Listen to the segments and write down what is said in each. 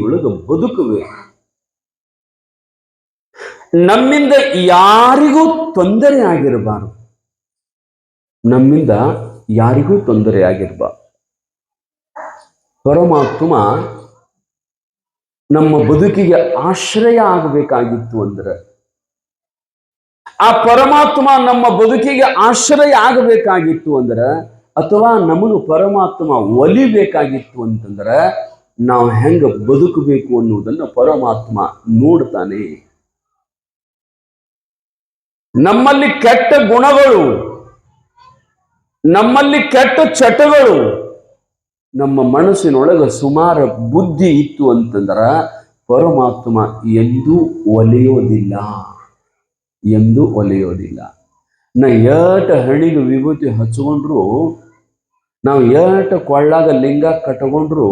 ಒಳಗ ಬದುಕಬೇಕು ನಮ್ಮಿಂದ ಯಾರಿಗೂ ತೊಂದರೆ ಆಗಿರಬಾರದು. ನಮ್ಮಿಂದ ಯಾರಿಗೂ ತೊಂದರೆ ಆಗಿರಬಾರದು. ಪರಮಾತ್ಮ ನಮ್ಮ ಬದುಕಿಗೆ ಆಶ್ರಯ ಆಗಬೇಕಾಗಿತ್ತು ಅಂದ್ರೆ, ಆ ಪರಮಾತ್ಮ ನಮ್ಮ ಬದುಕಿಗೆ ಆಶ್ರಯ ಆಗಬೇಕಾಗಿತ್ತು ಅಂದ್ರೆ, ಅಥವಾ ನಮಗೆ ಪರಮಾತ್ಮ ಒಲಿಬೇಕಾಗಿತ್ತು ಅಂತಂದ್ರೆ ನಾವು ಹೆಂಗ ಬದುಕಬೇಕು ಅನ್ನುವುದನ್ನು ಪರಮಾತ್ಮ ನೋಡ್ತಾನೆ. ನಮ್ಮಲ್ಲಿ ಕೆಟ್ಟ ಗುಣಗಳು, ನಮ್ಮಲ್ಲಿ ಕೆಟ್ಟ ಚಟಗಳು, ನಮ್ಮ ಮನಸ್ಸಿನೊಳಗೆ ಸುಮಾರು ಬುದ್ಧಿ ಇತ್ತು ಅಂತಂದ್ರ ಪರಮಾತ್ಮ ಎಂದೂ ಒಲೆಯೋದಿಲ್ಲ, ಎಂದು ಒಲೆಯೋದಿಲ್ಲ. ನಾ ಏಟ ಹಣಿಗೆ ವಿಭೂತಿ ಹಚ್ಕೊಂಡ್ರು, ನಾವು ಏಟ ಕೊಳ್ಳಾಗ ಲಿಂಗ ಕಟ್ಕೊಂಡ್ರು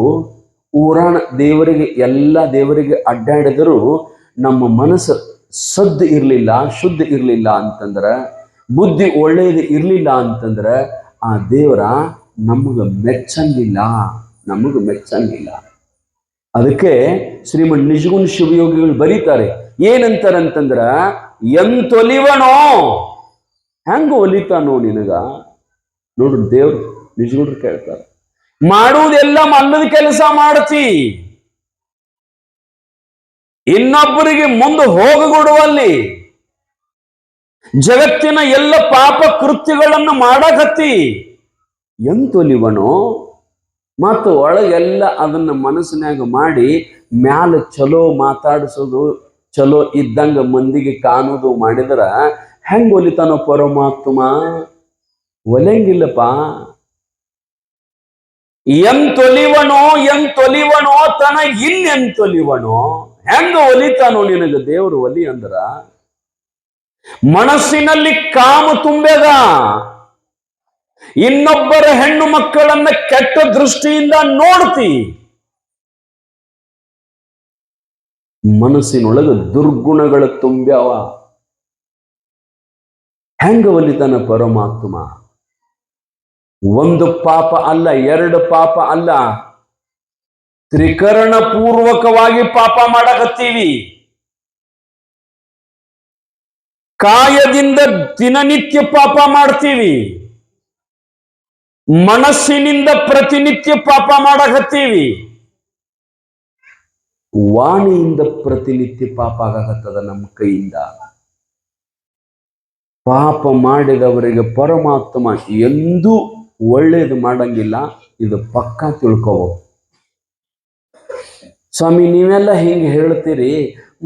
ಊರಾಣ ದೇವರಿಗೆ, ಎಲ್ಲ ದೇವರಿಗೆ ಅಡ್ಡಾಡಿದರೂ ನಮ್ಮ ಮನಸ್ಸು ಸದ್ದು ಇರಲಿಲ್ಲ ಶುದ್ಧ ಇರಲಿಲ್ಲ ಅಂತಂದ್ರೆ, ಬುದ್ಧಿ ಒಳ್ಳೆಯದು ಇರಲಿಲ್ಲ ಅಂತಂದ್ರೆ, ಆ ದೇವರ ನಮಗೆ ಮೆಚ್ಚಂಗಿಲ್ಲ ನಮಗೆ ಮೆಚ್ಚಂಗಿಲ್ಲ. ಅದಕ್ಕೆ ಶ್ರೀಮನ್ ನಿಜಗುಣ ಶಿವಯೋಗಿಗಳು ಬರೀತಾರೆ, ಏನಂತಾರಂತಂದ್ರ, ಎಂತೊಲಿವನೋ, ಹೆಂಗ ಒಲಿತಾನೋ ನಿನಗ? ನೋಡು, ದೇವ್ರು ನಿಜಗುಣ್ರು ಕೇಳ್ತಾರೆ. ಮಾಡುವುದೆಲ್ಲ ಮಲ್ಲದ ಕೆಲಸ ಮಾಡ್ತಿ. ಇನ್ನೊಬ್ಬರಿಗೆ ಮುಂದೆ ಹೋಗಗೊಡುವಲ್ಲಿ ಜಗತ್ತಿನ ಎಲ್ಲ ಪಾಪ ಕೃತ್ಯಗಳನ್ನು ಮಾಡಕತ್ತಿ. ನೀವನು ಮತ್ತು ಒಳಗೆಲ್ಲ ಅದನ್ನ ಮನಸ್ಸಿನಾಗ ಮಾಡಿ ಮ್ಯಾಲ ಚಲೋ ಮಾತಾಡಿಸೋದು, ಚಲೋ ಇದ್ದಂಗ ಮಂದಿಗೆ ಕಾಣೋದು ಮಾಡಿದ್ರ ಹೆಂಗ್ ಒಲಿತಾನೋ ಪರಮಾತ್ಮ? ಒಲೆಂಗಿಲ್ಲಪ್ಪ. ಎಂತೊಲಿವನೋ ಎಂತೊಲಿವನೋ ತನ ಇನ್ನೆಂತೊಲಿವನೋ ಹೆಂಗ ಒಲಿತಾನೋ ನಿನಗ ದೇವರು ಒಲಿ ಅಂದ್ರ? ಮನಸ್ಸಿನಲ್ಲಿ ಕಾಮ ತುಂಬೆದ ಇನ್ನೊಬ್ಬರ ಹೆಣ್ಣು ಮಕ್ಕಳನ್ನ ಕೆಟ್ಟ ದೃಷ್ಟಿಯಿಂದ ನೋಡ್ತಿ. ಮನಸ್ಸಿನೊಳಗ ದುರ್ಗುಣಗಳ ತುಂಬ್ಯಾವ. ಹೆಂಗ ಒಲಿತಾನ ಪರಮಾತ್ಮ? ಒಂದು ಪಾಪ ಅಲ್ಲ, ಎರಡು ಪಾಪ ಅಲ್ಲ. ತ್ರಿಕರಣ ಪೂರ್ವಕವಾಗಿ ಪಾಪ ಮಾಡಕತ್ತೀವಿ. ಕಾಯದಿಂದ ದಿನನಿತ್ಯ ಪಾಪ ಮಾಡ್ತೀವಿ. ಮನಸ್ಸಿನಿಂದ ಪ್ರತಿನಿತ್ಯ ಪಾಪ ಮಾಡಕತ್ತೀವಿ. ವಾಣಿಯಿಂದ ಪ್ರತಿನಿತ್ಯ ಪಾಪ ಆಗಕತ್ತದ ನಮ್ಮ ಕೈಯಿಂದ. ಪಾಪ ಮಾಡಿದವರಿಗೆ ಪರಮಾತ್ಮ ಎಂದೂ ಒಳ್ಳೇದು ಮಾಡಂಗಿಲ್ಲ, ಇದು ಪಕ್ಕ ತಿಳ್ಕೋ ಸ್ವಾಮಿ, ನೀವೆಲ್ಲ ಹಿಂಗೆ ಹೇಳ್ತೀರಿ,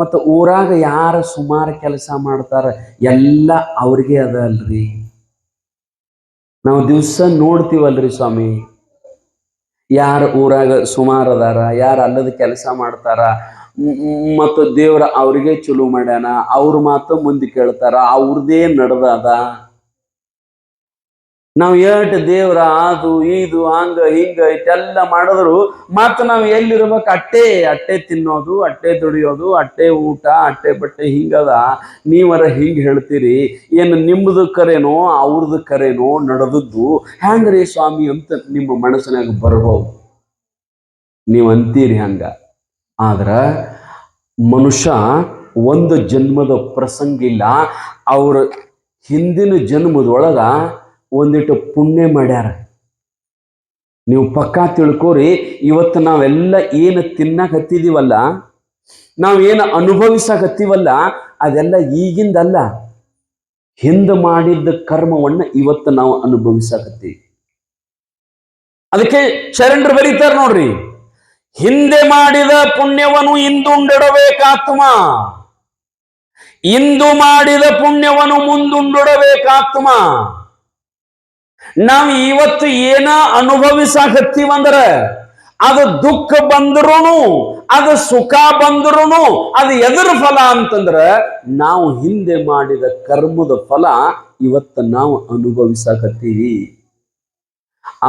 ಮತ್ತು ಊರಾಗ ಯಾರು ಸುಮಾರು ಕೆಲಸ ಮಾಡ್ತಾರ, ಎಲ್ಲ ಅವ್ರಿಗೆ ಅದ ಅಲ್ರಿ. ನಾವು ದಿವಸ ನೋಡ್ತೀವಲ್ರಿ ಸ್ವಾಮಿ. ಯಾರು ಊರಾಗ ಸುಮಾರು ಅದಾರ, ಯಾರು ಅಲ್ಲದ ಕೆಲಸ ಮಾಡ್ತಾರ, ಮತ್ತು ದೇವ್ರ ಅವ್ರಿಗೆ ಚಲೋ ಮಾಡ್ಯಾನ, ಅವ್ರ ಮಾತು ಮುಂದೆ ಕೇಳ್ತಾರ, ಅವ್ರದೇ ನಡ್ದದ. ನಾವು ಏಟ್ ದೇವ್ರ ಅದು, ಇದು, ಹಂಗ, ಹಿಂಗ ಇಷ್ಟೆಲ್ಲ ಮಾಡಿದ್ರು, ಮತ್ತ ನಾವು ಎಲ್ಲಿರ್ಬೇಕು? ಅಟ್ಟೆ ಅಟ್ಟೆ ತಿನ್ನೋದು, ಅಟ್ಟೆ ದುಡಿಯೋದು, ಅಟ್ಟೆ ಊಟ, ಅಟ್ಟೆ ಬಟ್ಟೆ ಹಿಂಗದ. ನೀವರ ಹಿಂಗೆ ಹೇಳ್ತೀರಿ, ಏನು ನಿಮ್ಮದು ಕರೆನೋ ಅವ್ರದ್ದು ಕರೆನೋ ನಡೆದದ್ದು ಹ್ಯಾಂಗ್ರಿ ಸ್ವಾಮಿ ಅಂತ ನಿಮ್ಮ ಮನಸ್ಸಿನಾಗ ಬರ್ಬೋದು. ನೀವು ಅಂತೀರಿ ಹಂಗ. ಆದ್ರೆ ಮನುಷ್ಯ ಒಂದು ಜನ್ಮದ ಪ್ರಸಂಗ ಇಲ್ಲ, ಅವ್ರ ಹಿಂದಿನ ಜನ್ಮದೊಳಗ ಒಂದಿಟ್ಟು ಪುಣ್ಯ ಮಾಡ್ಯಾರ. ನೀವು ಪಕ್ಕಾ ತಿಳ್ಕೋರಿ, ಇವತ್ತು ನಾವೆಲ್ಲ ಏನು ತಿನ್ನಕತ್ತಿದೀವಲ್ಲ ನಾವು ನಾವೇನು ಅನುಭವಿಸಕತ್ತೀವಲ್ಲ ಅದೆಲ್ಲ ಈಗಿಂದಲ್ಲ. ಹಿಂದೆ ಮಾಡಿದ್ದ ಕರ್ಮವನ್ನ ಇವತ್ತು ನಾವು ಅನುಭವಿಸಕತ್ತೀವಿ ಅದಕ್ಕೆ ಶರಣರು ಬರೀತಾರ ನೋಡ್ರಿ, ಹಿಂದೆ ಮಾಡಿದ ಪುಣ್ಯವನ್ನು ಹಿಂದುಂಡಿಡಬೇಕಾತ್ಮ ಇಂದು ಮಾಡಿದ ಪುಣ್ಯವನ್ನು ಮುಂದುಂಡಿಡಬೇಕಾತ್ಮ. ನಾವು ಇವತ್ತು ಏನ ಅನುಭವಿಸಾಕತ್ತೀವಂದ್ರ ಅದು ದುಃಖ ಬಂದ್ರೂ ಅದು ಸುಖ ಬಂದ್ರೂ ಅದು ಎದರ ಫಲ ಅಂತಂದ್ರ, ನಾವು ಹಿಂದೆ ಮಾಡಿದ ಕರ್ಮದ ಫಲ ಇವತ್ತು ನಾವು ಅನುಭವಿಸಾಕತ್ತೀವಿ.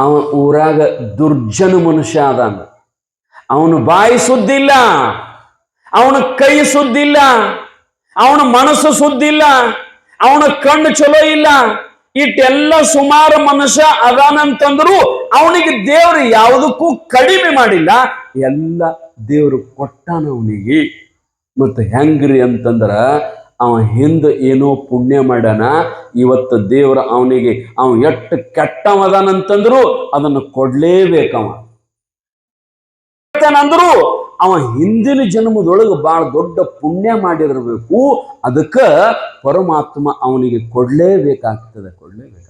ಅವ ಊರಾಗ ದುರ್ಜನ ಮನುಷ್ಯ ಅದಾನ ಅವನು ಬಾಯಿ ಸುದ್ದಿಲ್ಲ ಅವನ ಕೈ ಸುದ್ದಿಲ್ಲ ಅವನ ಮನಸ್ಸು ಸುದ್ದಿಲ್ಲ ಅವನ ಕಣ್ಣು ಚಲೋ ಇಲ್ಲ ಇಟ್ಟೆಲ್ಲ ಸುಮಾರು ಮನುಷ್ಯ ಅದಾನಂತಂದ್ರು ಅವನಿಗೆ ದೇವರು ಯಾವುದಕ್ಕೂ ಕಡಿಮೆ ಮಾಡಿಲ್ಲ. ಎಲ್ಲ ದೇವರು ಕೊಟ್ಟಾನ ಅವನಿಗೆ. ಮತ್ತೆ ಹೆಂಗ್ರಿ ಅಂತಂದ್ರ ಅವ ಹಿಂದ ಏನೋ ಪುಣ್ಯ ಮಾಡ್ಯಾನ, ಇವತ್ತು ದೇವ್ರ ಅವನಿಗೆ ಅವ ಎಷ್ಟು ಕೆಟ್ಟವದಾನಂತಂದ್ರು ಅದನ್ನು ಕೊಡ್ಲೇಬೇಕವ. ಅಂದ್ರು ಅವ ಹಿಂದಿನ ಜನ್ಮದೊಳಗೆ ಬಹಳ ದೊಡ್ಡ ಪುಣ್ಯ ಮಾಡಿರಬೇಕು. ಅದಕ್ಕ ಪರಮಾತ್ಮ ಅವನಿಗೆ ಕೊಡ್ಲೇಬೇಕಾಗ್ತದೆ ಕೊಡ್ಲೇಬೇಕಾಗ್ತದೆ.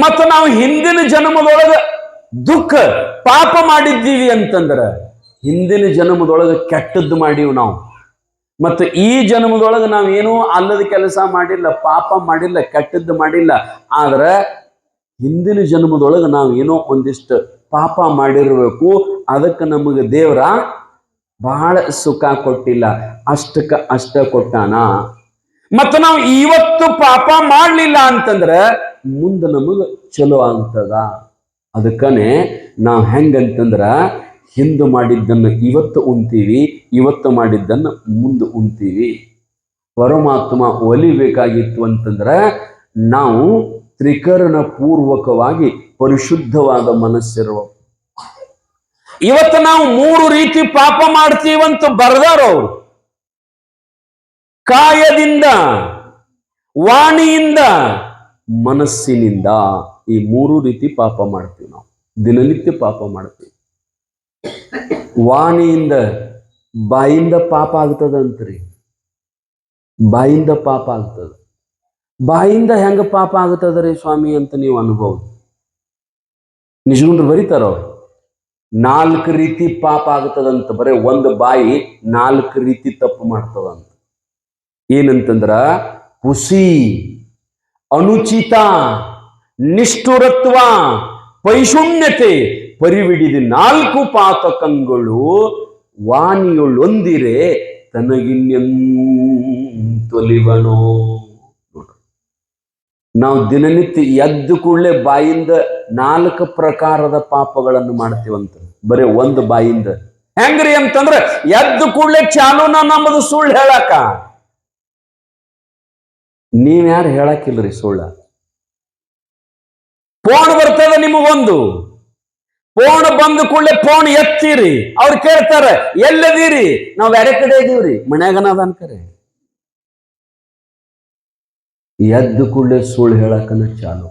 ಮತ್ತು ನಾವು ಹಿಂದಿನ ಜನ್ಮದೊಳಗೆ ದುಃಖ ಪಾಪ ಮಾಡಿದ್ದೀವಿ ಅಂತಂದ್ರ ಹಿಂದಿನ ಜನ್ಮದೊಳಗೆ ಕೆಟ್ಟದ್ದು ಮಾಡೀವಿ ನಾವು. ಮತ್ತು ಈ ಜನ್ಮದೊಳಗೆ ನಾವೇನೂ ಅಲ್ಲದ ಕೆಲಸ ಮಾಡಿಲ್ಲ, ಪಾಪ ಮಾಡಿಲ್ಲ, ಕೆಟ್ಟದ್ದು ಮಾಡಿಲ್ಲ. ಆದ್ರೆ ಹಿಂದಿನ ಜನ್ಮದೊಳಗೆ ನಾವು ಏನೋ ಒಂದಿಷ್ಟು ಪಾಪ ಮಾಡಿರಬೇಕು. ಅದಕ್ಕೆ ನಮಗೆ ದೇವರ ಬಹಳ ಸುಖ ಕೊಟ್ಟಿಲ್ಲ. ಅಷ್ಟಕ್ಕ ಅಷ್ಟ ಕೊಟ್ಟಾನ. ಮತ್ತು ನಾವು ಇವತ್ತು ಪಾಪ ಮಾಡಲಿಲ್ಲ ಅಂತಂದ್ರೆ ಮುಂದೆ ನಮಗೆ ಚಲೋ ಆಗ್ತದ. ಅದಕ್ಕನೆ ನಾವು ಹೆಂಗಂತಂದ್ರ ಹಿಂದೆ ಮಾಡಿದ್ದನ್ನು ಇವತ್ತು ಉಣ್ತೀವಿ, ಇವತ್ತು ಮಾಡಿದ್ದನ್ನು ಮುಂದೆ ಉಣ್ತೀವಿ. ಪರಮಾತ್ಮ ಒಲಿಬೇಕಾಗಿತ್ತು ಅಂತಂದ್ರೆ ನಾವು ತ್ರಿಕರಣ ಪೂರ್ವಕವಾಗಿ ಪರಿಶುದ್ಧವಾದ ಮನಸ್ಸಿರುವ ಇವತ್ತು ನಾವು ಮೂರು ರೀತಿ ಪಾಪ ಮಾಡ್ತೀವಂತ ಬರ್ದಾರ ಅವರು. ಕಾಯದಿಂದ, ವಾಣಿಯಿಂದ, ಮನಸ್ಸಿನಿಂದ ಈ ಮೂರು ರೀತಿ ಪಾಪ ಮಾಡ್ತೀವಿ ನಾವು. ದಿನನಿತ್ಯ ಪಾಪ ಮಾಡ್ತೀವಿ. ವಾಣಿಯಿಂದ, ಬಾಯಿಂದ ಪಾಪ ಆಗ್ತದಂತ್ರಿ ಬಾಯಿಂದ ಪಾಪ ಆಗ್ತದ. ಬಾಯಿಂದ ಹೆಂಗ ಪಾಪ ಆಗ್ತದ್ರಿ ಸ್ವಾಮಿ ಅಂತ ನೀವು ಅನುಭವ ನಿಜಗುಂಡ್ರು ಬರೀತಾರ ಅವ್ರು. ನಾಲ್ಕು ರೀತಿ ಪಾಪ ಆಗ್ತದಂತ, ಬರೀ ಒಂದು ಬಾಯಿ ನಾಲ್ಕು ರೀತಿ ತಪ್ಪು ಮಾಡ್ತದಂತ. ಏನಂತಂದ್ರ ಹುಸಿ ಅನುಚಿತ, ನಿಷ್ಠುರತ್ವ ಪೈಶೂನ್ಯತೆ ಪರಿವಿಡಿದ ನಾಲ್ಕು ಪಾತಕಂಗಳು ವಾಣಿಯೊಳೊಂದಿರೆ ತನಗಿನ್ಯಂತೊಲಿವನೋ. ನೋಡ್ರಿ ನಾವು ದಿನನಿತ್ಯ ಎದ್ದು ಕೂಡಲೇ ಬಾಯಿಂದ ನಾಲ್ಕು ಪ್ರಕಾರದ ಪಾಪಗಳನ್ನು ಮಾಡ್ತೀವಂತ. ಬರೀ ಒಂದು ಬಾಯಿಂದ. ಹೆಂಗ್ರಿ ಅಂತಂದ್ರೆ ಎದ್ದು ಕೂಡಲೇ ಚಾಲೂನ ನಮ್ಮದು ಸುಳ್ಳು ಹೇಳಕ. ನೀವ್ಯಾರು ಹೇಳಕ್ಕಿಲ್ರಿ ಸುಳ್ಳ? ಫೋನ್ ಬರ್ತದ ನಿಮಗೊಂದು ಫೋನ್ ಬಂದ ಕೂಡಲೇ ಫೋನ್ ಎತ್ತೀರಿ. ಅವ್ರು ಕೇಳ್ತಾರೆ, ಎಲ್ಲದೀರಿ? ನಾವ್ ಬೇರೆ ಕಡೆ ಇದೀವ್ರಿ. ಮನ್ಯಾಗನ ಅನ್ಕರಿ ಅನ್ಕರೆ ಎದ್ದು ಕೂಡಲೇ ಸುಳ್ಳು ಹೇಳಕನ ಚಾಲು.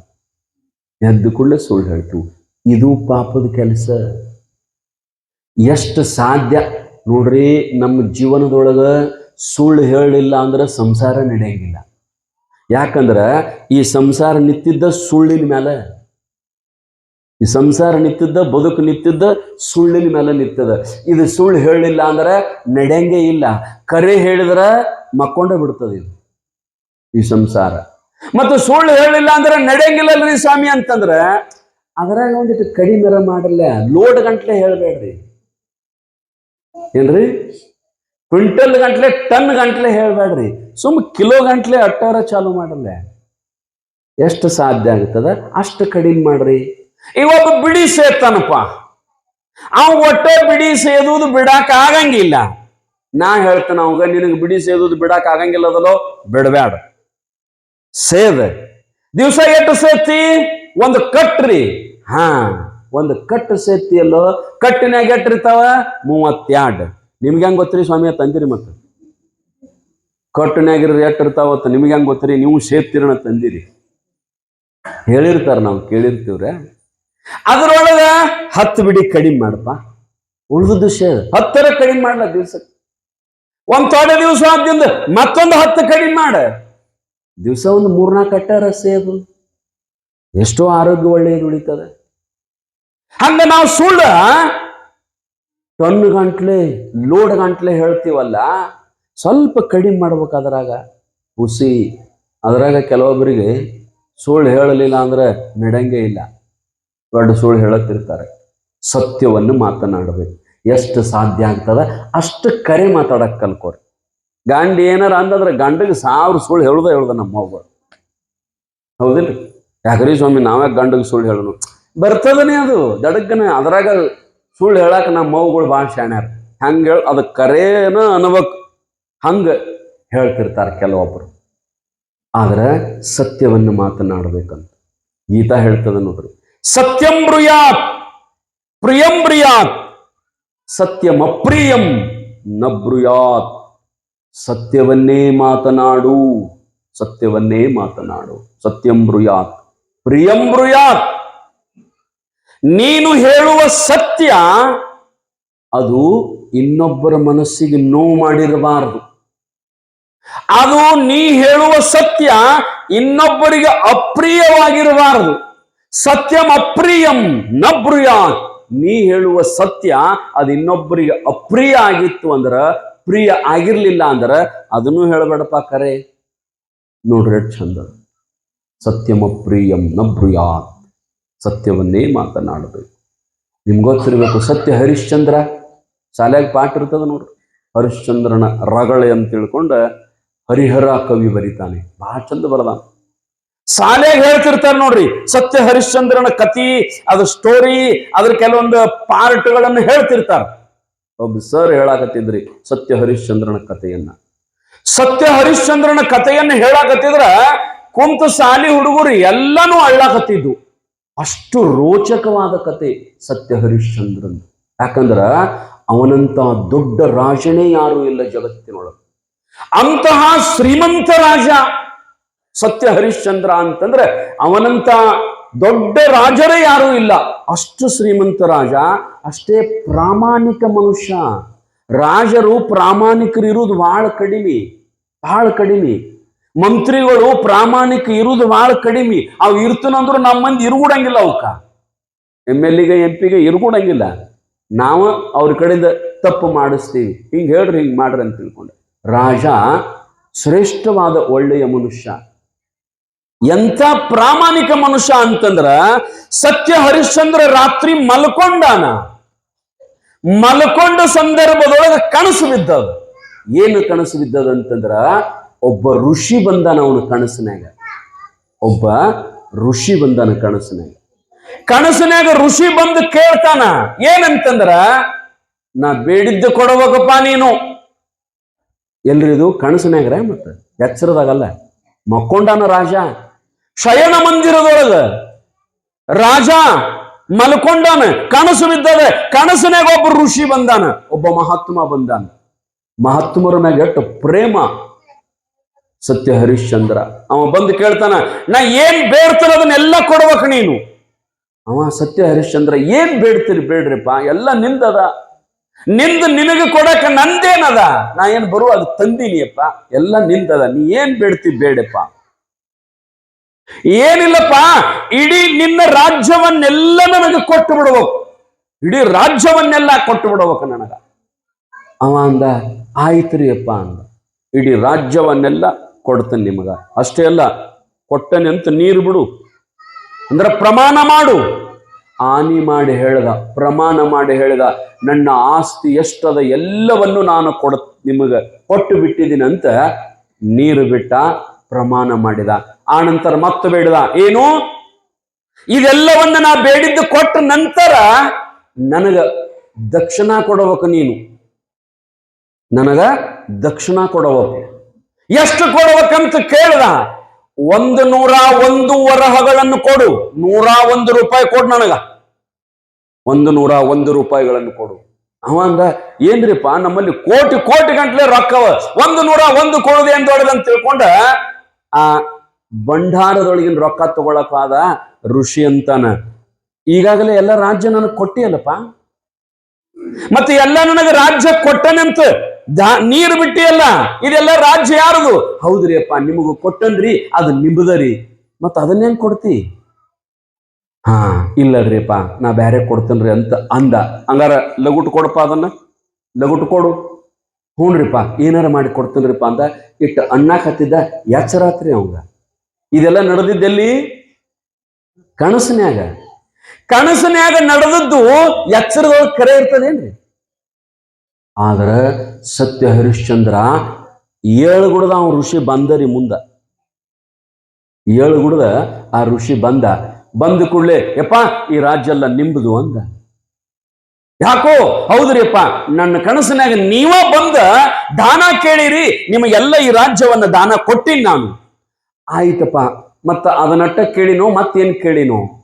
ಎದ್ದು ಕೂಡಲೇ ಸುಳ್ಳು ಹೇಳ್ತು ಇದು ಪಾಪದ ಕೆಲಸ. ಎಷ್ಟು ಸಾಧ್ಯ? ನೋಡ್ರಿ, ನಮ್ಮ ಜೀವನದೊಳಗ ಸುಳ್ಳು ಹೇಳಿಲ್ಲ ಅಂದ್ರೆ ಸಂಸಾರ ನಡೆಯಂಗಿಲ್ಲ. ಯಾಕಂದ್ರೆ, ಈ ಸಂಸಾರ ನಿಂತಿದ್ದ ಸುಳ್ಳಿನ ಮೇಲೆ ಈ ಸಂಸಾರ ನಿಂತಿದ್ದ ಬದುಕು ನಿಂತಿದ್ದ ಸುಳ್ಳಿನ ಮೇಲೆ ನಿಂತದ ಇದು ಸುಳ್ಳು ಹೇಳಿಲ್ಲ ಅಂದ್ರೆ ನಡೆಯಂಗೆ ಇಲ್ಲ. ಕರೆ ಹೇಳಿದ್ರೆ ಮಕ್ಕೊಂಡೇ ಬಿಡ್ತದೆ ಇದು, ಈ ಸಂಸಾರ. ಮತ್ತು ಸುಳ್ಳು ಹೇಳಿಲ್ಲ ಅಂದ್ರೆ ನಡೆಯಂಗಿಲ್ಲಲ್ರಿ ಸ್ವಾಮಿ ಅಂತಂದ್ರೆ, ಅದ್ರಾಗ ಒಂದಿಟ್ಟು ಕಡಿಮೆ ಮಾಡಲ್ಲ. ಲೋಡ್ ಗಂಟ್ಲೆ ಹೇಳ್ಬೇಡ್ರಿ. ಏನ್ರಿ? ಕ್ವಿಂಟಲ್ ಗಂಟ್ಲೆ, ಟನ್ ಗಂಟ್ಲೆ ಹೇಳ್ಬೇಡ್ರಿ. ಸುಮ್ ಕಿಲೋ ಗಂಟ್ಲೆ ಅಟ್ಟಾರ ಚಾಲು ಮಾಡಲ್ಲ. ಎಷ್ಟು ಸಾಧ್ಯ ಆಗ್ತದ? ಅಷ್ಟು ಕಡಿಮೆ ಮಾಡ್ರಿ. ಇವೊಬ್ಬ ಬಿಡಿ ಸೇತಾನಪ್ಪ. ಅವ ಒಟ್ಟೆ ಬಿಡಿ ಸೇದುವುದು ಬಿಡಾಕ ಆಗಂಗಿಲ್ಲ. ನಾ ಹೇಳ್ತೇನೆ ಅವಾಗ, ನಿನಗೆ ಬಿಡಿ ಸೇದುದು ಬಿಡಾಕ ಆಗಂಗಿಲ್ಲ ಅದಲ್ಲೋ ಬಿಡಬೇಡ ಸೇದ. ದಿವಸ ಎಷ್ಟು ಸೇತಿ? ಒಂದು ಕಟ್ರಿ. ಹಾ. ಒಂದು ಕಟ್ಟು ಸೇತಿಯಲ್ಲೋ ಕಟ್ಟಿನಾಗ ಎಟ್ಟಿರ್ತಾವ ಮೂವತ್ತೆರಡು ನಿಮ್ಗೆ ಹೆಂಗ್ ಗೊತ್ತರಿ ಸ್ವಾಮಿ ತಂದಿರಿ ಮತ್ತೆ. ಕಟ್ಟಿನಾಗಿರೋ ಎಟ್ಟಿರ್ತಾವ ನಿಮ್ಗೆ ಹೆಂಗ್ ಗೊತ್ತರಿ? ನೀವು ಸೇತಿರಣ ತಂದಿರಿ. ಹೇಳಿರ್ತಾರ ನಾವು ಕೇಳಿರ್ತೀವ್ರೆ. ಅದ್ರೊಳಗ ಹತ್ತು ಬಿಡಿ ಕಡಿಮೆ ಮಾಡಪ್ಪ ಉಳಿದ ಶೇ ಹತ್ತರ ಕಡಿಮೆ ಮಾಡಲ್ಲ ದಿವ್ಸ ಒಂದ್ ತೊಡೆ ದಿವಸ ಆದ್ದಿಂದ ಮತ್ತೊಂದು ಹತ್ತು ಕಡಿಮೆ ಮಾಡ. ದಿವಸ ಒಂದು ಮೂರ್ನಾಲ್ಕು ಕಟ್ಟಾರ ಸೇದು ಎಷ್ಟೋ ಆರೋಗ್ಯ ಒಳ್ಳೆಯದು ಉಳಿತದೆ. ಹಂಗ ನಾವು ಸುಳ್ಳ? ಟನ್ ಗಂಟ್ಲೆ, ಲೋಡ್ ಗಂಟ್ಲೆ ಹೇಳ್ತೀವಲ್ಲ, ಸ್ವಲ್ಪ ಕಡಿಮೆ ಮಾಡ್ಬೇಕು ಅದ್ರಾಗ. ಹುಸಿ. ಅದ್ರಾಗ ಕೆಲವೊಬ್ಬರಿಗೆ ಸುಳ್ಳು ಹೇಳಲಿಲ್ಲ ಅಂದ್ರೆ ನಡೆಯಂಗೆ ಇಲ್ಲ. ದೊಡ್ಡ ಸುಳ್ಳು ಹೇಳುತ್ತಿರ್ತಾರೆ. ಸತ್ಯವನ್ನು ಮಾತನಾಡಬೇಕು. ಎಷ್ಟು ಸಾಧ್ಯ ಆಗ್ತದ ಅಷ್ಟು ಕರೆ ಮಾತಾಡಕ್ ಕಲ್ಕೋರಿ. ಗಂಡ ಏನಾರ ಅಂತಂದ್ರೆ ಗಂಡಗೆ ಸಾವಿರ ಸುಳ್ಳು ಹೇಳುದ ಹೇಳ್ದ ನಮ್ಮ ಹೋಗ್ಬೋದು ಹೌದಿಲ್ರಿ? ಯಾಕ್ರಿ ಸ್ವಾಮಿ, ನಾವ್ಯಾಕೆ ಗಂಡಗೆ ಸುಳ್ಳು ಹೇಳೋನು ಬರ್ತದನೇ ಅದು. ದಡಕ್ಕನೆ ಅದ್ರಾಗ ಸುಳ್ಳು ಹೇಳಕ್ಕೆ ನಮ್ಮ ಮೌಗಳು ಭಾಳ ಶಾಣ್ಯಾರ. ಹಂಗೆ ಹೇಳಿ, ಅದು ಕರೇನ ಅನ್ಬೇಕು ಹಂಗೆ ಹೇಳ್ತಿರ್ತಾರೆ ಕೆಲವೊಬ್ಬರು ಆದ್ರೆ ಸತ್ಯವನ್ನು ಮಾತನಾಡಬೇಕಂತ. ಗೀತಾ ಹೇಳ್ತದ ನೋಡ್ರಿ. ಸತ್ಯಂ ಪ್ರಿಯಂಬ್ರಿಯಾತ್ ಪ್ರಿಯಂ ಬ್ರಿಯಾತ್ ಅಪ್ರಿಯಂ ಸತ್ಯವನ್ನೇ ಮಾತನಾಡು ಸತ್ಯವನ್ನೇ ಮಾತನಾಡು. ಸತ್ಯಂ ಬ್ರುಯಾತ್, ಪ್ರಿಯಂ ನೀನು ಹೇಳುವ ಸತ್ಯ ಅದು ಇನ್ನೊಬ್ಬರ ಮನಸ್ಸಿಗೆ ನೋವು ಮಾಡಿರಬಾರದು. ಅದು ನೀ ಹೇಳುವ ಸತ್ಯ ಇನ್ನೊಬ್ಬರಿಗೆ ಅಪ್ರಿಯವಾಗಿರಬಾರದು. ಸತ್ಯಂ ಅಪ್ರಿಯಂ ನ ಬ್ರುಯಾತ್. ನೀ ಹೇಳುವ ಸತ್ಯ ಅದು ಇನ್ನೊಬ್ಬರಿಗೆ ಅಪ್ರಿಯ ಆಗಿತ್ತು ಅಂದ್ರ ಪ್ರಿಯ ಆಗಿರ್ಲಿಲ್ಲ ಅಂದ್ರ ಅದನ್ನು ಹೇಳಬೇಡಪ್ಪ ಕರೆ. ನೋಡ್ರಿ ಚಂದ ಸತ್ಯಂ ಅಪ್ರಿಯಂ ನಬ್ರಿಯಾತ್ ಬ್ರುಯಾತ್. ಸತ್ಯವನ್ನೇ ಮಾತನಾಡಬೇಕು. ನಿಮ್ಗೆ ಗೊತ್ತಿರಬೇಕು, ಸತ್ಯ ಹರಿಶ್ಚಂದ್ರ. ಶಾಲೆಯಾಗಿ ಪಾಠ ಇರ್ತದೆ ನೋಡ್ರಿ. ಹರಿಶ್ಚಂದ್ರನ ರಗಳೆ ಅಂತ ತಿಳ್ಕೊಂಡ ಹರಿಹರ ಕವಿ ಬರಿತಾನೆ. ಬಹಳ ಚಂದ ಬರದಾನ. ಶಾಲೆಗೆ ಹೇಳ್ತಿರ್ತಾರೆ ನೋಡ್ರಿ, ಸತ್ಯ ಹರಿಶ್ಚಂದ್ರನ ಕತಿ ಅದು ಸ್ಟೋರಿ ಅದ್ರ ಕೆಲವೊಂದು ಪಾರ್ಟ್ಗಳನ್ನು ಹೇಳ್ತಿರ್ತಾರೆ. ಒಬ್ಬ ಸರ್ ಹೇಳಾಕತ್ತಿದ್ರಿ, ಸತ್ಯ ಹರಿಶ್ಚಂದ್ರನ ಕಥೆಯನ್ನ. ಸತ್ಯ ಹರಿಶ್ಚಂದ್ರನ ಕಥೆಯನ್ನ ಹೇಳಾಕತ್ತಿದ್ರ ಕುಂತ ಸಾಲಿ ಹುಡುಗರು ಎಲ್ಲನೂ ಅಳ್ಳಾಕತ್ತಿದ್ದು. ಅಷ್ಟು ರೋಚಕವಾದ ಕತೆ ಸತ್ಯ ಹರಿಶ್ಚಂದ್ರನ್ ಯಾಕಂದ್ರ ಅವನಂತ ದೊಡ್ಡ ರಾಜನೇ ಯಾರು ಇಲ್ಲ ಜಗತ್ತಿನೊಳಗೆ. ಅಂತಹ ಶ್ರೀಮಂತ ರಾಜ ಸತ್ಯ ಹರಿಶ್ಚಂದ್ರ ಅಂತಂದ್ರೆ ಅವನಂತ ದೊಡ್ಡ ರಾಜರೇ ಯಾರೂ ಇಲ್ಲ. ಅಷ್ಟು ಶ್ರೀಮಂತ ರಾಜ, ಅಷ್ಟೇ ಪ್ರಾಮಾಣಿಕ ಮನುಷ್ಯ. ರಾಜರು ಪ್ರಾಮಾಣಿಕರು ಇರುವುದು ಬಹಳ ಕಡಿಮೆ ಬಹಳ ಕಡಿಮೆ. ಮಂತ್ರಿಗಳು ಪ್ರಾಮಾಣಿಕ ಇರುವುದು ಬಹಳ ಕಡಿಮೆ. ಅವು ಇರ್ತನಂದ್ರು ನಮ್ಮ ಮಂದಿ ಇರುಗೂಡಂಗಿಲ್ಲ ಅವಕ್ಕ. ಎಂ ಎಲ್ ಎಗೆ, ಎಂ ಪಿಗೆ ಇರುಗೂಡಂಗಿಲ್ಲ. ನಾವು ಅವ್ರ ಕಡೆಯಿಂದ ತಪ್ಪು ಮಾಡಿಸ್ತೀವಿ. ಹಿಂಗೆ ಹೇಳ್ರಿ, ಹಿಂಗೆ ಮಾಡ್ರಿ ಅಂತ ತಿಳ್ಕೊಂಡೆ. ರಾಜ ಶ್ರೇಷ್ಠವಾದ ಒಳ್ಳೆಯ ಮನುಷ್ಯ. ಎಂಥ ಪ್ರಾಮಾಣಿಕ ಮನುಷ್ಯ ಅಂತಂದ್ರ ಸತ್ಯ ಹರಿಶ್ಚಂದ್ರ ರಾತ್ರಿ ಮಲ್ಕೊಂಡಾನ. ಮಲ್ಕೊಂಡ ಸಂದರ್ಭದೊಳಗೆ ಕನಸು ಬಿದ್ದದ. ಏನು ಕನಸು ಬಿದ್ದದ ಅಂತಂದ್ರ ಒಬ್ಬ ಋಷಿ ಬಂದಾನ ಅವನ ಕನಸಿನಾಗ ಒಬ್ಬ ಋಷಿ ಬಂದಾನ ಕನಸಿನಾಗ ಕನಸಿನಾಗ ಋಷಿ ಬಂದು ಕೇಳ್ತಾನ, ಏನಂತಂದ್ರ, ನಾ ಬೇಡಿದ್ದು ಕೊಡಬೇಕಪ್ಪ ನೀನು. ಎಲ್ರಿದು ಕನಸಿನಾಗ್ರ ಮತ್ತ, ಎಚ್ಚರದಾಗಲ್ಲ. ಮಕ್ಕೊಂಡಾನ ರಾಜ, ಶಯನ ಮಂದಿರದೊಳಗ ರಾಜ ಮಲ್ಕೊಂಡಾನ, ಕನಸು ಬಿದ್ದದೆ ಕನಸಿನಾಗ ಒಬ್ಬ ಋಷಿ ಬಂದಾನ, ಒಬ್ಬ ಮಹಾತ್ಮ ಬಂದಾನ. ಮಹಾತ್ಮರ ಮ್ಯಾಗ ಎಷ್ಟು ಪ್ರೇಮ ಸತ್ಯ ಹರಿಶ್ಚಂದ್ರ. ಅವ ಬಂದು ಕೇಳ್ತಾನ, ನಾ ಏನ್ ಬೇಡ್ತಾನ ಅದನ್ನೆಲ್ಲ ಕೊಡ್ಬೇಕು ನೀನು. ಅವ ಸತ್ಯ ಹರಿಶ್ಚಂದ್ರ, ಏನ್ ಬೇಡ್ತೀರಿ ಬೇಡ್ರಿಪ್ಪ, ಎಲ್ಲ ನಿಂದದ. ನಿಂದ ನಿನಗೆ ಕೊಡಕ ನಂದೇನದ? ನಾ ಏನ್ ಬರುವ, ಅದು ತಂದಿನಿಯಪ್ಪ. ಎಲ್ಲ ನಿಂದದ. ನೀ ಏನ್ ಬೇಡ್ತಿ ಬೇಡಪ್ಪ. ಏನಿಲ್ಲಪ್ಪ, ಇಡೀ ನಿನ್ನ ರಾಜ್ಯವನ್ನೆಲ್ಲ ನನಗೆ ಕೊಟ್ಟು ಬಿಡ್ಬೇಕು. ಇಡೀ ರಾಜ್ಯವನ್ನೆಲ್ಲ ಕೊಟ್ಟು ಬಿಡ್ಬೇಕು ನನಗ. ಅವ ಅಂದ ಅಪ್ಪ ಅಂದ. ಇಡೀ ರಾಜ್ಯವನ್ನೆಲ್ಲ ಕೊಡ್ತೇನೆ ನಿಮಗೆ. ಅಷ್ಟೇ ಅಲ್ಲ, ಕೊಟ್ಟನೆ ಅಂತ ನೀರು ಬಿಡು. ಅಂದ್ರೆ ಪ್ರಮಾಣ ಮಾಡು. ಆನಿ ಮಾಡಿ ಹೇಳ್ದ, ಪ್ರಮಾಣ ಮಾಡಿ ಹೇಳ್ದ, ನನ್ನ ಆಸ್ತಿ ಎಷ್ಟದ ಎಲ್ಲವನ್ನು ನಾನು ಕೊಡ, ನಿಮಗೆ ಕೊಟ್ಟು ಬಿಟ್ಟಿದ್ದೀನಿ ಅಂತ ನೀರು ಬಿಟ್ಟ, ಪ್ರಮಾಣ ಮಾಡಿದ. ಆ ನಂತರ ಮತ್ತೆ ಬೇಡದ. ಏನು? ಇದೆಲ್ಲವನ್ನ ನಾ ಬೇಡಿದ್ದು ಕೊಟ್ಟ ನಂತರ ನನಗ ದಕ್ಷಿಣ ಕೊಡಬೇಕು ನೀನು. ನನಗ ದಕ್ಷಿಣ ಕೊಡಬೇಕು ಎಷ್ಟು ಕೊಡಬೇಕಂತ ಕೇಳ್ದ? ಒಂದು ನೂರ ಒಂದು ವರಹಗಳನ್ನು ಕೊಡು. ನೂರ ಒಂದು ರೂಪಾಯಿ ಕೊಡು ನನಗ. ಒಂದು ನೂರ ಒಂದು ರೂಪಾಯಿಗಳನ್ನು ಕೊಡು. ಅವಂದ ಏನ್ರಿಪ್ಪ, ನಮ್ಮಲ್ಲಿ ಕೋಟಿ ಕೋಟಿ ಗಂಟ್ಲೆ ರೊಕ್ಕವ ಒಂದು ನೂರ ಒಂದು ಕೊಡುದು ಅಂತ ದೊಡ್ಡದಂತ ತಿಳ್ಕೊಂಡ, ಆ ಭಂಡಾರದೊಳಗಿನ ರೊಕ್ಕ ತಗೊಳಕಾದ ಋಷಿ ಅಂತಾನ. ಈಗಾಗಲೇ ಎಲ್ಲ ರಾಜ್ಯ ನನಗೆ ಕೊಟ್ಟಿಯಲ್ಲಪ್ಪ? ಮತ್ತೆ ಎಲ್ಲ ನನಗೆ ರಾಜ್ಯ ಕೊಟ್ಟನಂತ ನೀರು ಬಿಟ್ಟಿಯಲ್ಲ, ಇದೆಲ್ಲ ರಾಜ್ಯ ಯಾರದು? ಹೌದ್ರಿ ಅಪ್ಪ, ನಿಮಗೂ ಕೊಟ್ಟನ್ರಿ, ಅದು ನಿಂಬದರಿ ಮತ್ತ ಅದನ್ನೇನ್ ಕೊಡ್ತಿ? ಹಾ ಇಲ್ಲಡ್ರಿ ಅಪ್ಪ, ನಾ ಬ್ಯಾರೆ ಕೊಡ್ತೇನ್ರಿ ಅಂತ ಅಂದ. ಹಂಗಾರ ಲಗುಟ್ ಕೊಡಪ್ಪ ಅದನ್ನ? ಲಗುಟ್ ಕೊಡು. ಹ್ಞೂನ್ರಿಪ್ಪ ಏನಾರ ಮಾಡಿ ಕೊಡ್ತೇನ್ರಿಪ್ಪ ಅಂತ ಇಟ್ಟು ಅಣ್ಣಾಕತ್ತಿದ್ದ ಎಚ್ಚರಾತ್ರಿ ಅವಂಗ. ಇದೆಲ್ಲ ನಡೆದಿದ್ದೆಲ್ಲಿ? ಕನಸಿನ್ಯಾಗ. ಕನಸಿನ್ಯಾಗ ನಡೆದದ್ದು ಎಚ್ಚರದೊಳಗೆ ಕರೆ ಇರ್ತದೇನ್ರಿ? ಆದ್ರ ಸತ್ಯ ಹರಿಶ್ಚಂದ್ರ ಏಳು ಗುಡದ ಋಷಿ ಋಷಿ ಬಂದರಿ ಮುಂದ. ಏಳು ಗುಡದ ಆ ಋಷಿ ಬಂದ. ಬಂದ ಕೂಡಲೇ, ಯಪ್ಪ, ಈ ರಾಜ್ಯ ಎಲ್ಲ ನಿಂಬುದು ಅಂದ. ಯಾಕೋ? ಹೌದ್ರಿಪ್ಪ ನನ್ನ ಕನಸಿನಾಗ ನೀವ ಬಂದ ದಾನ ಕೇಳಿರಿ, ನಿಮಗೆಲ್ಲ ಈ ರಾಜ್ಯವನ್ನ ದಾನ ಕೊಟ್ಟಿನಿ ನಾನು. ಆಯ್ತಪ್ಪ, ಮತ್ತ ಅದನ್ನಟ್ಟ ಕೇಳಿನೋ, ಮತ್ತೇನು ಕೇಳಿನೋ?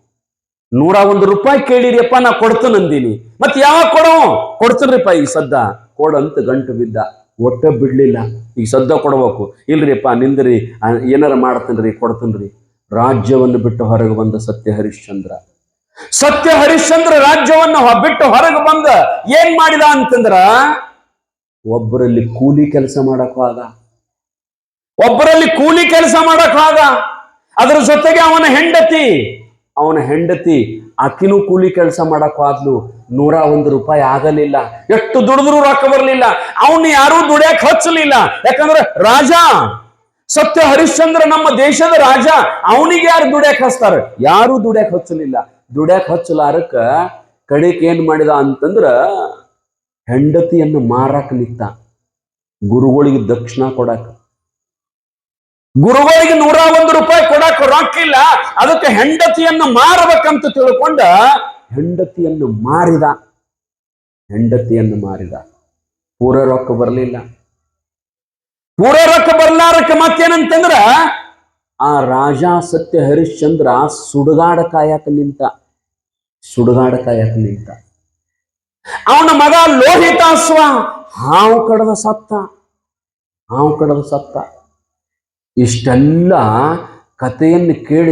ನೂರ ಒಂದು ರೂಪಾಯಿ ಕೇಳಿರಿಯಪ್ಪ, ನಾ ಕೊಡ್ತೇನಂದೀನಿ ಮತ್ ಯಾವಾಗ ಕೊಡೋ? ಕೊಡ್ತನ್ರಿಪ್ಪ ಈಗ ಸದ್ದ. ಕೊಡಂತ ಗಂಟು ಬಿದ್ದ. ಒಟ್ಟ ಬಿಡ್ಲಿಲ್ಲ. ಈಗ ಸದ್ದ ಕೊಡ್ಬೇಕು. ಇಲ್ರಿಪ್ಪ, ನಿಂದ್ರಿ. ಏನಾರ ಮಾಡ್ತೇನ್ರಿ, ಕೊಡ್ತೇನ್ರಿ. ರಾಜ್ಯವನ್ನು ಬಿಟ್ಟು ಹೊರಗೆ ಬಂದ ಸತ್ಯ ಹರಿಶ್ಚಂದ್ರ. ಸತ್ಯ ಹರಿಶ್ಚಂದ್ರ ರಾಜ್ಯವನ್ನು ಬಿಟ್ಟು ಹೊರಗೆ ಬಂದ ಏನ್ ಮಾಡಿದ ಅಂತಂದ್ರ, ಒಬ್ಬರಲ್ಲಿ ಕೂಲಿ ಕೆಲಸ ಮಾಡಕ್ ಆದ. ಒಬ್ಬರಲ್ಲಿ ಕೂಲಿ ಕೆಲಸ ಮಾಡಕ್ ಆದ. ಅದರ ಜೊತೆಗೆ ಅವನ ಹೆಂಡತಿ ಅವನ ಹೆಂಡತಿ ಆಕಿನೂ ಕೂಲಿ ಕೆಲಸ ಮಾಡಕ್ ಆದ್ಲು ನೂರ ಒಂದು ರೂಪಾಯಿ ಆಗಲಿಲ್ಲ. ಎಷ್ಟು ದುಡಿದ್ರು ರೊಕ್ಕ ಬರಲಿಲ್ಲ. ಅವನ್ನ ಯಾರೂ ದುಡಿಯಕ್ ಹಚ್ಚಲಿಲ್ಲ. ಯಾಕಂದ್ರೆ ರಾಜ, ಸತ್ಯ ಹರಿಶ್ಚಂದ್ರ ನಮ್ಮ ದೇಶದ ರಾಜ, ಅವನಿಗೆ ಯಾರು ದುಡಿಯಕ್ ಹಚ್ತಾರ? ಯಾರು ದುಡಿಯಕ್ ಹಚ್ಚಲಿಲ್ಲ. ದುಡಿಯಕ್ ಹಚ್ಚಲಾರಕ್ಕ ಕಡೆಕ್ ಏನ್ ಮಾಡಿದ ಅಂತಂದ್ರ ಹೆಂಡತಿಯನ್ನು ಮಾರಕ್ ನಿಂತ. ಗುರುಗಳಿಗೆ ದಕ್ಷಿಣ ಕೊಡಾಕ. ಗುರುಗಳಿಗೆ ನೂರ ಒಂದು ರೂಪಾಯಿ ಕೊಡಾಕ ರೊಕ್ಕಿಲ್ಲ ಅದಕ್ಕೆ ಹೆಂಡತಿಯನ್ನು ಮಾರಬೇಕಂತ ತಿಳ್ಕೊಂಡ ಹೆಂಡತಿಯನ್ನು ಮಾರಿದ. ಹೆಂಡತಿಯನ್ನು ಮಾರಿದ. ಪೂರ ರೊಕ್ಕ ಬರಲಿಲ್ಲ. ಪೂರ ರೊಕ್ಕ ಬರ್ಲಾರಕ್ಕೆ ಮತ್ತೇನಂತಂದ್ರ ಆ ರಾಜ ಸತ್ಯ ಹರಿಶ್ಚಂದ್ರ ಸುಡುಗಾಡ ಕಾಯಕ ನಿಂತ, ಸುಡುಗಾಡ ಕಾಯಕ ನಿಂತ. ಅವನ ಮಗ ಲೋಹಿತಾಸ್ವ ಹಾವು ಕಡದ ಸತ್ತ. ಹಾವು ಕಡದ ಸತ್ತ. ಇಷ್ಟೆಲ್ಲ ಕಥೆಯನ್ನು ಕೇಳಿ